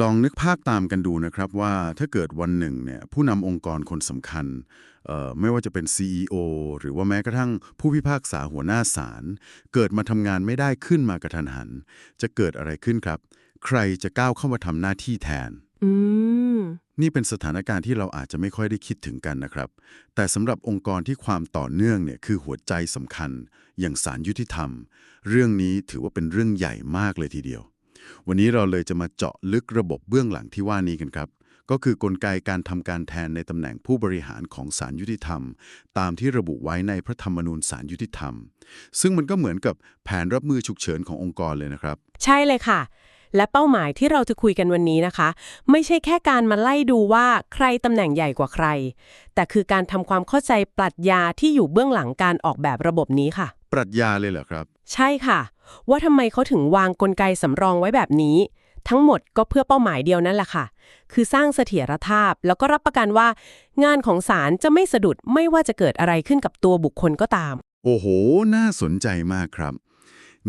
ลองนึกภาพตามกันดูนะครับว่าถ้าเกิดวันหนึ่งเนี่ยผู้นำองค์กรคนสำคัญเอ่อไม่ว่าจะเป็น CEO หรือว่าแม้กระทั่งผู้พิพากษาหัวหน้าศาลเกิดมาทำงานไม่ได้ขึ้นมากระทันหัน จะเกิดอะไรขึ้นครับ ใครจะก้าวเข้ามาทำหน้าที่แทนอืมนี่เป็นสถานการณ์ที่เราอาจจะไม่ค่อยได้คิดถึงกันนะครับ แต่สำหรับองค์กรที่ความต่อเนื่องเนี่ยคือหัวใจสำคัญ อย่างศาลยุติธรรม เรื่องนี้ถือว่าเป็นเรื่องใหญ่มากเลยทีเดียว วันนี้เราเลยจะมาเจาะลึกระบบเบื้องหลังที่ว่านี้กันครับ ก็คือกลไกการทำการแทนในตำแหน่งผู้บริหารของศาลยุติธรรม ตามที่ระบุไว้ในพระธรรมนูญศาลยุติธรรม ซึ่งมันก็เหมือนกับแผนรับมือฉุกเฉินขององค์กรเลยนะครับ ใช่เลยค่ะและเป้าหมายที่เราจะคุยกันวันนี้นะคะ ไม่ใช่แค่การมาไล่ดูว่าใครตำแหน่งใหญ่กว่าใคร แต่คือการทำความเข้าใจปรัชญาที่อยู่เบื้องหลังการออกแบบระบบนี้ค่ะ ปรัชญาเลยเหรอครับ ใช่ค่ะ ว่าทำไมเขาถึงวางกลไกสำรองไว้แบบนี้ ทั้งหมดก็เพื่อเป้าหมายเดียวนั่นแหละค่ะ คือสร้างเสถียรภาพ แล้วก็รับประกันว่า งานของศาลจะไม่สะดุดไม่ว่าจะเกิดอะไรขึ้นกับตัวบุคคลก็ตาม โอ้โห น่าสนใจมากครับ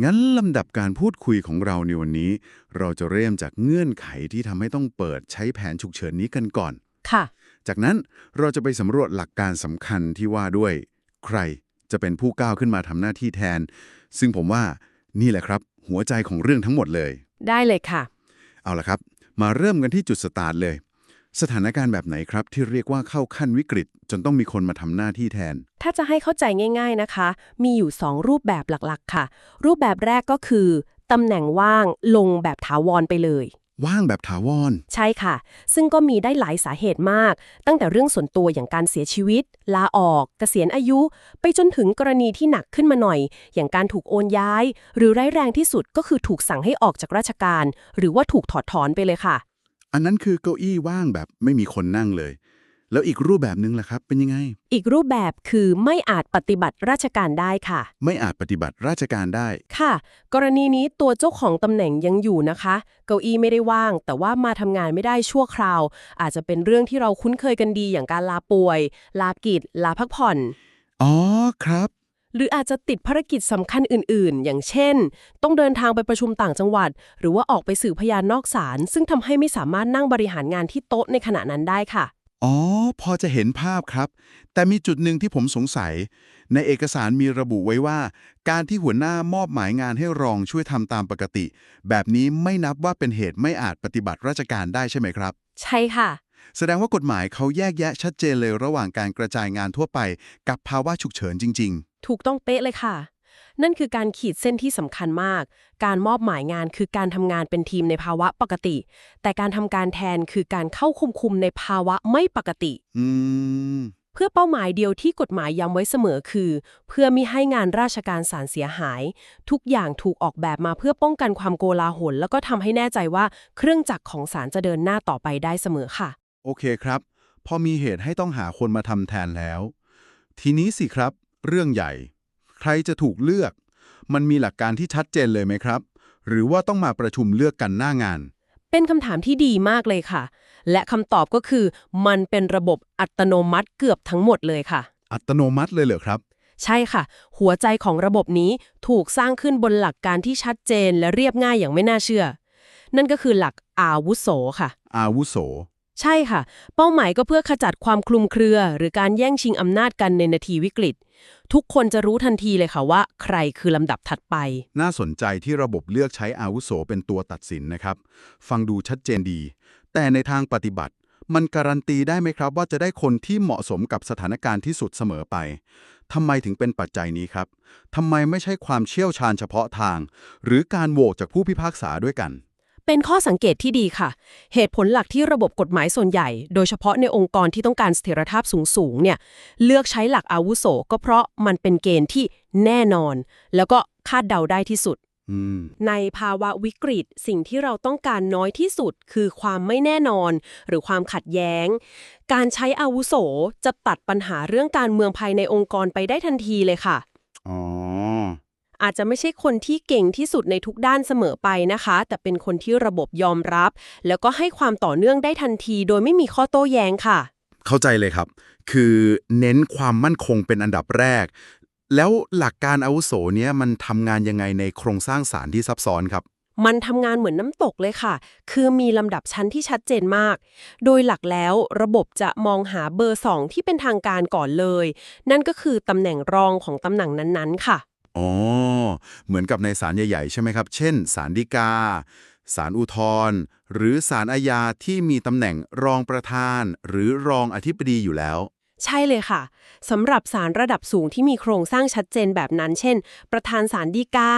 งั้นลำดับการพูดคุยของเราในวันนี้ เราจะเริ่มจากเงื่อนไขที่ทำให้ต้องเปิดใช้แผนฉุกเฉินนี้กันก่อน ค่ะ จากนั้นเราจะไปสำรวจหลักการสำคัญที่ว่าด้วย ใครจะเป็นผู้ก้าวขึ้นมาทำหน้าที่แทน ซึ่งผมว่า นี่แหละครับ หัวใจของเรื่องทั้งหมดเลย ได้เลยค่ะ เอาละครับ มาเริ่มกันที่จุดสตาร์ทเลย สถานการณ์แบบไหนครับ ที่เรียกว่าเข้าขั้นวิกฤต จนต้องมีคนมาทำหน้าที่แทน ถ้าจะให้เข้าใจง่าย ๆนะคะ มีอยู่ 2 รูปแบบหลักๆ ค่ะ รูปแบบแรกก็คือตำแหน่งว่างลงแบบถาวรไปเลย ว่างแบบถาวร ใช่ค่ะ ซึ่งก็มีได้หลายสาเหตุมาก ตั้งแต่เรื่องส่วนตัวอย่างการเสียชีวิต ลาออก เกษียณอายุ ไปจนถึงกรณีที่หนักขึ้นมาหน่อย อย่างการถูกโอนย้าย หรือร้ายแรงที่สุดก็คือถูกสั่งให้ออกจากราชการ หรือว่าถูกถอดถอนไปเลยค่ะ อันนั้นคือเก้าอี้ว่างแบบไม่มีคนนั่งเลย แล้วอีกรูปแบบนึงล่ะครับ เป็นยังไง อีกรูปแบบคือไม่อาจปฏิบัติราชการได้ค่ะ ไม่อาจปฏิบัติราชการได้ ค่ะ กรณีนี้ตัวเจ้าของตำแหน่งยังอยู่นะคะ เก้าอี้ไม่ได้ว่าง แต่ว่ามาทำงานไม่ได้ชั่วคราว อาจจะเป็นเรื่องที่เราคุ้นเคยกันดีอย่างการลาป่วย ลากิจ ลาพักผ่อน อ๋อครับ หรืออาจจะติดภารกิจสำคัญอื่นๆ อย่างเช่น ต้องเดินทางไปประชุมต่างจังหวัด หรือว่าออกไปสื่อพยานนอกศาลซึ่งทำให้ไม่สามารถนั่งบริหารงานที่โต๊ะในขณะนั้นได้ค่ะ อ๋อ พอจะเห็นภาพครับ แต่มีจุดหนึ่งที่ผมสงสัย ในเอกสารมีระบุไว้ว่า การที่หัวหน้ามอบหมายงานให้รองช่วยทำตามปกติ แบบนี้ไม่นับว่าเป็นเหตุไม่อาจปฏิบัติราชการได้ใช่ไหมครับ ใช่ค่ะ แสดงว่ากฎหมายเขาแยกแยะชัดเจนเลยระหว่างการกระจายงานทั่วไป กับภาวะฉุกเฉินจริงถูกต้องเป๊ะเลยค่ะ นั่นคือการขีดเส้นที่สำคัญมาก การมอบหมายงานคือการทำงานเป็นทีมในภาวะปกติ แต่การทำการแทนคือการเข้าคุมคุมในภาวะไม่ปกติๆอืมเพื่อเป้าหมายเดียวที่กฎหมายย้ำไว้เสมอคือ เพื่อมิให้งานราชการสารเสียหาย ทุกอย่างถูกออกแบบมาเพื่อป้องกันความโกลาหล แล้วก็ทำให้แน่ใจว่าเครื่องจักรของศาลจะเดินหน้าต่อไปได้เสมอค่ะ โอเคครับ พอมีเหตุให้ต้องหาคนมาทำแทนแล้ว ทีนี้สิครับ เรื่องใหญ่ ใครจะถูกเลือก มันมีหลักการที่ชัดเจนเลยไหมครับ หรือว่าต้องมาประชุมเลือกกันหน้างาน เป็นคำถามที่ดีมากเลยค่ะ และคำตอบก็คือ มันเป็นระบบอัตโนมัติเกือบทั้งหมดเลยค่ะ อัตโนมัติเลยเหรอครับ ใช่ค่ะ หัวใจของระบบนี้ถูกสร้างขึ้นบนหลักการที่ชัดเจนและเรียบง่ายอย่างไม่น่าเชื่อ นั่นก็คือหลักอาวุโสค่ะ อาวุโส ใช่ค่ะ เป้าหมายก็เพื่อขจัดความคลุมเครือ หรือการแย่งชิงอำนาจกันในนาทีวิกฤต ทุกคนจะรู้ทันทีเลยค่ะว่า ใครคือลำดับถัดไป น่าสนใจที่ระบบเลือกใช้อาวุโสเป็นตัวตัดสินนะครับ ฟังดูชัดเจนดี แต่ในทางปฏิบัติ มันการันตีได้ไหมครับ ว่าจะได้คนที่เหมาะสมกับสถานการณ์ที่สุดเสมอไปทำไมถึงเป็นปัจจัยนี้ครับทำไมไม่ใช่ความเชี่ยวชาญเฉพาะทาง หรือการโหวตจากผู้พิพากษาด้วยกัน เป็นข้อสังเกตที่ดีค่ะ เหตุผลหลักที่ระบบกฎหมายส่วนใหญ่ โดยเฉพาะในองค์กรที่ต้องการเสถียรภาพสูงๆเนี่ยเลือกใช้หลักอาวุโส ก็เพราะมันเป็นเกณฑ์ที่แน่นอน แล้วก็คาดเดาได้ที่สุดอืมในภาวะวิกฤตสิ่งที่เราต้องการน้อยที่สุด คือความไม่แน่นอน หรือความขัดแย้ง การใช้อาวุโสจะตัดปัญหาเรื่องการเมืองภายในองค์กรไปได้ทันทีเลยค่ะ อ๋อ อาจจะไม่ใช่คนที่เก่งที่สุดในทุกด้านเสมอไปนะคะ แต่เป็นคนที่ระบบยอมรับ แล้วก็ให้ความต่อเนื่องได้ทันที โดยไม่มีข้อโต้แย้งค่ะ เข้าใจเลยครับ คือเน้นความมั่นคงเป็นอันดับแรก แล้วหลักการอาวุโสเนี้ยมันทำงานยังไงในโครงสร้างสารที่ซับซ้อนครับมันทำงานเหมือนน้ำตกเลยค่ะ คือมีลำดับชั้นที่ชัดเจนมาก โดยหลักแล้วระบบจะมองหาเบอร์สองที่เป็นทางการก่อนเลย นั่นก็คือตำแหน่งรองของตำแหน่งนั้นๆ ค่ะ อ๋อ เหมือนกับในศาลใหญ่ ๆ ใช่ไหมครับ เช่นศาลฎีกาศาลอุทธรณ์หรือศาลอาญาที่มีตำแหน่งรองประธาน หรือรองอธิบดีอยู่แล้ว ใช่เลยค่ะสำหรับศาลระดับสูงที่มีโครงสร้างชัดเจนแบบนั้น เช่น ประธานศาลฎีกา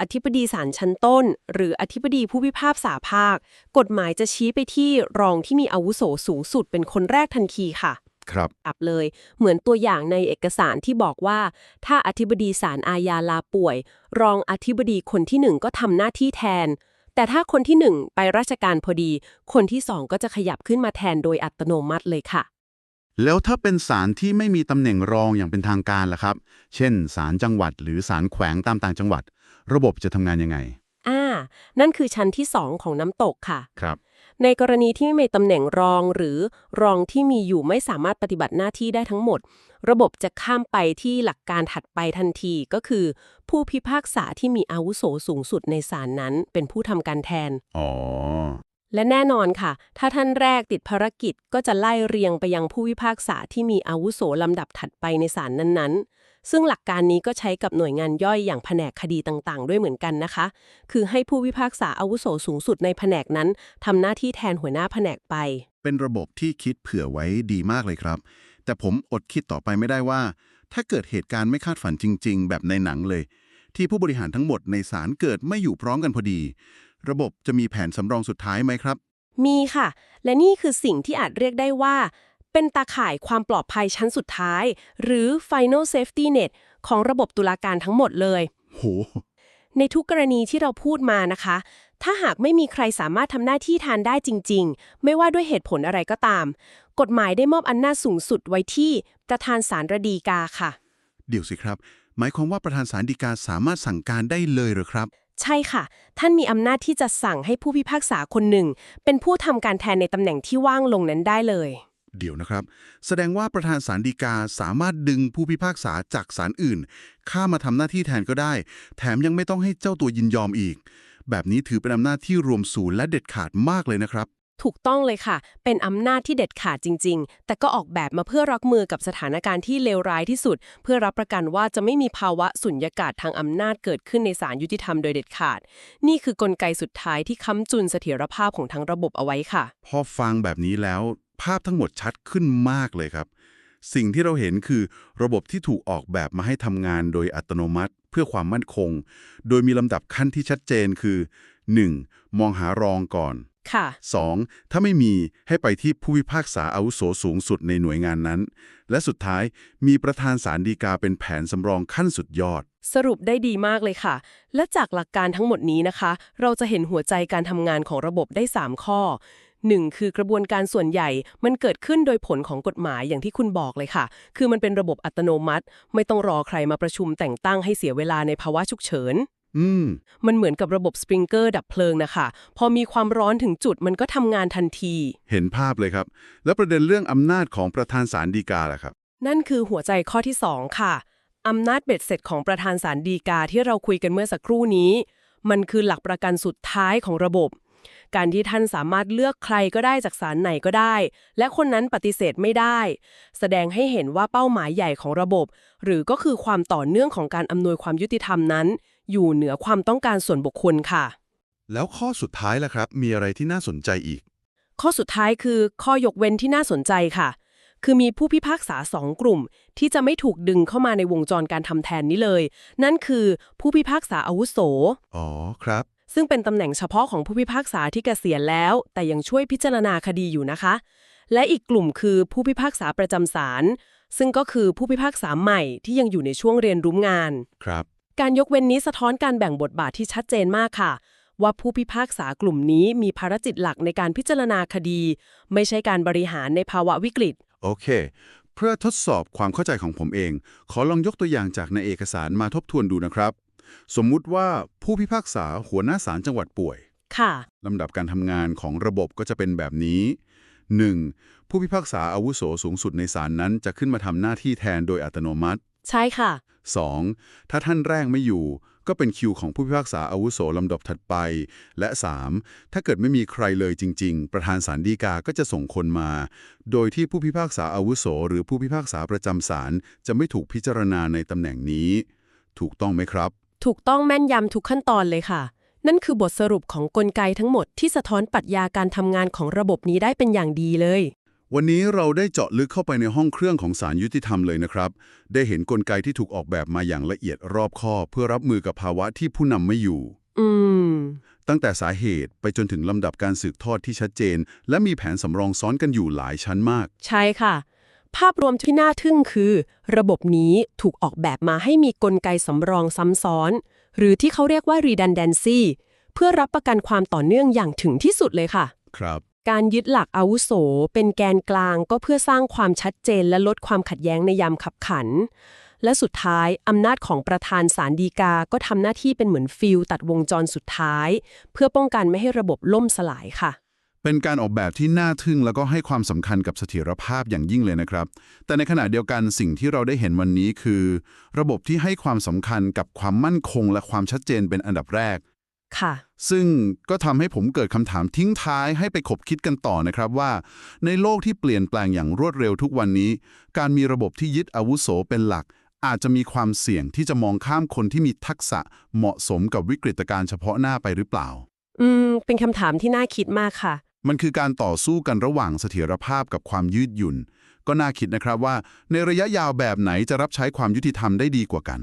อธิบดีศาลชั้นต้น หรืออธิบดีผู้พิพากษาภาค กฎหมายจะชี้ไปที่รองที่มีอาวุโสสูงสุดเป็นคนแรกทันทีค่ะ ครับอับเลย เหมือนตัวอย่างในเอกสารที่บอกว่า ถ้าอธิบดีศาลอาญาลาป่วย รองอธิบดีคนที่หนึ่งก็ทำหน้าที่แทน แต่ถ้าคนที่หนึ่งไปราชการพอดี คนที่สองก็จะขยับขึ้นมาแทนโดยอัตโนมัติเลยค่ะ แล้วถ้าเป็นศาลที่ไม่มีตำแหน่งรองอย่างเป็นทางการล่ะครับ เช่นศาลจังหวัด หรือศาลแขวงตามต่างจังหวัด ระบบจะทำงานยังไง อ่า นั่นคือชั้นที่2ของน้ำตกค่ะ ครับ ในกรณีที่ไม่มีตำแหน่งรองหรือรองที่มีอยู่ไม่สามารถปฏิบัติหน้าที่ได้ทั้งหมด ระบบจะข้ามไปที่หลักการถัดไปทันทีก็คือ ผู้พิพากษาที่มีอาวุโสสูงสุดในศาลนั้น เป็นผู้ทำการแทน อ๋อ และแน่นอนค่ะ ถ้าท่านแรกติดภารกิจก็จะไล่เรียงไปยังผู้พิพากษาที่มีอาวุโสลำดับถัดไปในศาลนั้นๆ ซึ่งหลักการนี้ก็ใช้กับหน่วยงานย่อยอย่างแผนกคดีต่างๆ ด้วยเหมือนกันนะคะ คือให้ผู้พิพากษาอาวุโสสูงสุดในแผนกนั้นทำหน้าที่แทนหัวหน้าแผนกไป เป็นระบบที่คิดเผื่อไว้ดีมากเลยครับ แต่ผมอดคิดต่อไปไม่ได้ว่า ถ้าเกิดเหตุการณ์ไม่คาดฝันจริง ๆ แบบในหนังเลย ที่ผู้บริหารทั้งหมดในศาลเกิดไม่อยู่พร้อมกันพอดี ระบบจะมีแผนสำรองสุดท้ายไหมครับ มีค่ะ และนี่คือสิ่งที่อาจเรียกได้ว่า เป็นตาข่ายความปลอดภัยชั้นสุดท้าย หรือ final safety net ของระบบตุลาการทั้งหมดเลยโหในทุกกรณีที่เราพูดมานะคะ ถ้าหากไม่มีใครสามารถทำหน้าที่แทนได้จริง ๆ ไม่ว่าด้วยเหตุผลอะไรก็ตาม กฎหมายได้มอบอำนาจสูงสุดไว้ที่ประธานศาลระดีกาค่ะ เดี๋ยวสิครับ หมายความว่าประธานศาลฎีกาสามารถสั่งการได้เลยเหรือครับ ใช่ค่ะ ท่านมีอำนาจที่จะสั่งให้ผู้พิพากษาคนหนึ่ง เป็นผู้ทำการแทนในตำแหน่งที่ว่างลงนั้นได้เลย เดี๋ยวนะครับ แสดงว่าประธานศาลฎีกาสามารถดึงผู้พิพากษาจากศาลอื่น ข้ามมาทำหน้าที่แทนก็ได้ แถมยังไม่ต้องให้เจ้าตัวยินยอมอีก แบบนี้ถือเป็นอำนาจที่รวมศูนย์และเด็ดขาดมากเลยนะครับ ถูกต้องเลยค่ะ เป็นอำนาจที่เด็ดขาดจริง ๆ แต่ก็ออกแบบมาเพื่อรับมือกับสถานการณ์ที่เลวร้ายที่สุด เพื่อรับประกันว่าจะไม่มีภาวะสุญญากาศทางอำนาจเกิดขึ้นในศาลยุติธรรมโดยเด็ดขาด นี่คือกลไกสุดท้ายที่ค้ำจุนเสถียรภาพของทั้งระบบเอาไว้ค่ะ พอฟังแบบนี้แล้ว ภาพทั้งหมดชัดขึ้นมากเลยครับ สิ่งที่เราเห็นคือระบบที่ถูกออกแบบมาให้ทำงานโดยอัตโนมัติเพื่อความมั่นคง โดยมีลำดับขั้นที่ชัดเจนคือ 1. มองหารองก่อน ค่ะ 2. ถ้าไม่มีให้ไปที่ผู้พิพากษาอาวุโสสูงสุดในหน่วยงานนั้น และสุดท้ายมีประธานศาลฎีกาเป็นแผนสำรองขั้นสุดยอด สรุปได้ดีมากเลยค่ะ และจากหลักการทั้งหมดนี้นะคะ เราจะเห็นหัวใจการทำงานของระบบได้ 3 ข้อ 1. คือกระบวนการส่วนใหญ่มันเกิดขึ้นโดยผลของกฎหมายอย่างที่คุณบอกเลยค่ะ คือมันเป็นระบบอัตโนมัติ ไม่ต้องรอใครมาประชุมแต่งตั้งให้เสียเวลาในภาวะฉุกเฉินอืมมันเหมือนกับระบบสปริงเกอร์ดับเพลิงนะคะพอมีความร้อนถึงจุดมันก็ทำงานทันที เห็นภาพเลยครับ แล้วประเด็นเรื่องอำนาจของประธานศาลฎีกาล่ะครับ นั่นคือหัวใจข้อที่ 2 ค่ะอำนาจเบ็ดเสร็จของประธานศาลฎีกาที่เราคุยกันเมื่อสักครู่นี้ มันคือหลักประกันสุดท้ายของระบบ การที่ท่านสามารถเลือกใครก็ได้จากศาลไหนก็ได้ และคนนั้นปฏิเสธไม่ได้ แสดงให้เห็นว่าเป้าหมายใหญ่ของระบบ หรือก็คือความต่อเนื่องของการอำนวยความยุติธรรมนั้น อยู่เหนือความต้องการส่วนบุคคลค่ะ แล้วข้อสุดท้ายล่ะครับ มีอะไรที่น่าสนใจอีก ข้อสุดท้ายคือข้อยกเว้นที่น่าสนใจค่ะ คือมีผู้พิพากษาสองกลุ่ม ที่จะไม่ถูกดึงเข้ามาในวงจรการทำแทนนี้เลย นั่นคือผู้พิพากษาอาวุโส อ๋อครับ ซึ่งเป็นตำแหน่งเฉพาะของผู้พิพากษาที่เกษียณแล้ว แต่ยังช่วยพิจารณาคดีอยู่นะคะ และอีกกลุ่มคือผู้พิพากษาประจำศาลซึ่งก็คือผู้พิพากษาใหม่ที่ยังอยู่ในช่วงเรียนรู้งาน ครับ การยกเว้นนี้สะท้อนการแบ่งบทบาทที่ชัดเจนมากค่ะ ว่าผู้พิพากษากลุ่มนี้มีภารกิจหลักในการพิจารณาคดี ไม่ใช่การบริหารในภาวะวิกฤต โอเค เพื่อทดสอบความเข้าใจของผมเอง ขอลองยกตัวอย่างจากในเอกสารมาทบทวนดูนะครับ สมมุติว่าผู้พิพากษาหัวหน้าศาลจังหวัดป่วย ค่ะลำดับการทำงานของระบบก็จะเป็นแบบนี้ 1. ผู้พิพากษาอาวุโสสูงสุดในศาลนั้นจะขึ้นมาทำหน้าที่แทนโดยอัตโนมัติ ใช่ค่ะ 2. ถ้าท่านแรกไม่อยู่ ก็เป็นคิวของผู้พิพากษาอาวุโสลำดับถัดไป และ 3. ถ้าเกิดไม่มีใครเลยจริง ๆ ประธานศาลฎีกาก็จะส่งคนมา โดยที่ผู้พิพากษาอาวุโส หรือผู้พิพากษาประจำศาลจะไม่ถูกพิจารณาในตำแหน่งนี้ ถูกต้องไหมครับ ถูกต้องแม่นยำทุกขั้นตอนเลยค่ะ นั่นคือบทสรุปของกลไกทั้งหมดที่สะท้อนปรัชญาการทำงานของระบบนี้ได้เป็นอย่างดีเลย วันนี้เราได้เจาะลึกเข้าไปในห้องเครื่องของศาลยุติธรรมเลยนะครับ ได้เห็นกลไกที่ถูกออกแบบมาอย่างละเอียดรอบคอบเพื่อรับมือกับภาวะที่ผู้นำไม่อยู่ อืม ตั้งแต่สาเหตุไปจนถึงลำดับการสืบทอดที่ชัดเจน และมีแผนสำรองซ้อนกันอยู่หลายชั้นมาก ใช่ค่ะ ภาพรวมที่น่าทึ่งคือ ระบบนี้ถูกออกแบบมาให้มีกลไกสำรองซ้ำซ้อน หรือที่เขาเรียกว่า redundancy เพื่อรับประกันความต่อเนื่องอย่างถึงที่สุดเลยค่ะ ครับ การยึดหลักอาวุโส เป็นแกนกลางก็เพื่อสร้างความชัดเจนและลดความขัดแย้งในยามขับขัน และสุดท้าย อำนาจของประธานศาลฎีกา ก็ทำหน้าที่เป็นเหมือนฟิลตัดวงจรสุดท้าย เพื่อป้องกันไม่ให้ระบบล่มสลายค่ะ เป็นการออกแบบที่น่าทึ่งแล้วก็ให้ความสำคัญกับเสถียรภาพอย่างยิ่งเลยนะครับ แต่ในขณะเดียวกันสิ่งที่เราได้เห็นวันนี้คือ ระบบที่ให้ความสำคัญกับความมั่นคง และความชัดเจนเป็นอันดับแรก ค่ะ ซึ่งก็ทำให้ผมเกิดคำถามทิ้งท้ายให้ไปขบคิดกันต่อนะครับว่า ในโลกที่เปลี่ยนแปลงอย่างรวดเร็วทุกวันนี้ การมีระบบที่ยึดอาวุโสเป็นหลัก อาจจะมีความเสี่ยงที่จะมองข้ามคนที่มีทักษะเหมาะสมกับวิกฤตการณ์เฉพาะหน้าไปหรือเปล่า อืม เป็นคำถามที่น่าคิดมากค่ะ มันคือการต่อสู้กันระหว่างเสถียรภาพกับความยืดหยุ่น ก็น่าคิดนะครับว่าในระยะยาวแบบไหนจะรับใช้ความยุติธรรมได้ดีกว่ากัน